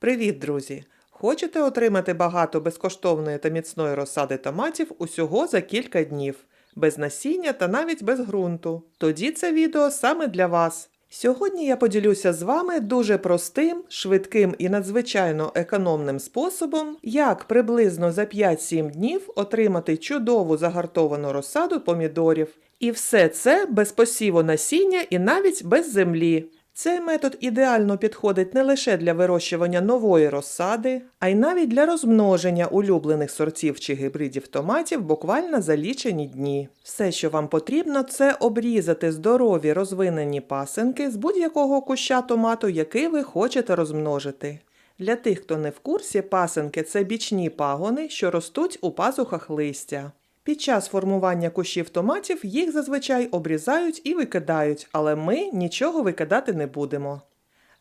Привіт, друзі! Хочете отримати багато безкоштовної та міцної розсади томатів усього за кілька днів, без насіння та навіть без ґрунту? Тоді це відео саме для вас. Сьогодні я поділюся з вами дуже простим, швидким і надзвичайно економним способом, як приблизно за 5-7 днів отримати чудову загартовану розсаду помідорів. І все це без посіву насіння і навіть без землі. Цей метод ідеально підходить не лише для вирощування нової розсади, а й навіть для розмноження улюблених сортів чи гібридів томатів буквально за лічені дні. Все, що вам потрібно, це обрізати здорові розвинені пасинки з будь-якого куща томату, який ви хочете розмножити. Для тих, хто не в курсі, пасинки це бічні пагони, що ростуть у пазухах листя. Під час формування кущів томатів їх зазвичай обрізають і викидають, але ми нічого викидати не будемо.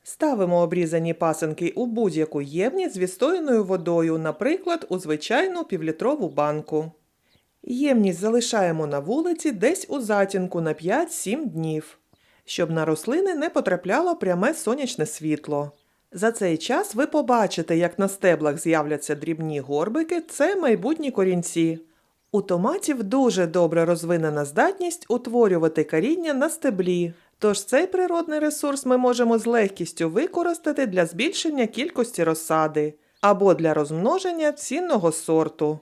Ставимо обрізані пасинки у будь-яку ємність з відстояною водою, наприклад, у звичайну півлітрову банку. Ємність залишаємо на вулиці десь у затінку на 5-7 днів, щоб на рослини не потрапляло пряме сонячне світло. За цей час ви побачите, як на стеблах з'являться дрібні горбики це майбутні корінці. У томатів дуже добре розвинена здатність утворювати коріння на стеблі, тож цей природний ресурс ми можемо з легкістю використати для збільшення кількості розсади або для розмноження цінного сорту.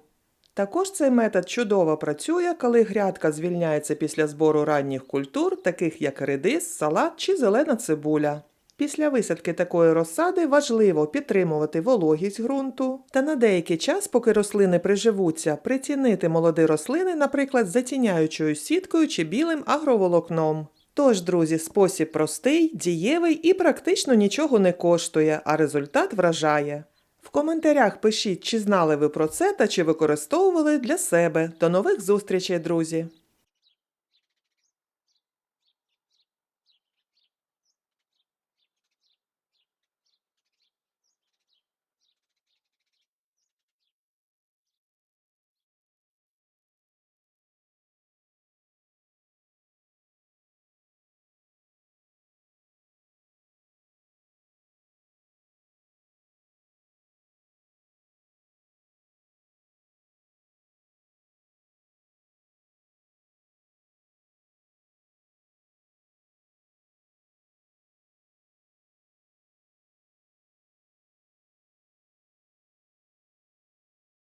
Також цей метод чудово працює, коли грядка звільняється після збору ранніх культур, таких як редис, салат чи зелена цибуля. Після висадки такої розсади важливо підтримувати вологість ґрунту та на деякий час, поки рослини приживуться, притінити молоді рослини, наприклад, затіняючою сіткою чи білим агроволокном. Тож, друзі, спосіб простий, дієвий і практично нічого не коштує, а результат вражає. В коментарях пишіть, чи знали ви про це та чи використовували для себе. До нових зустрічей, друзі!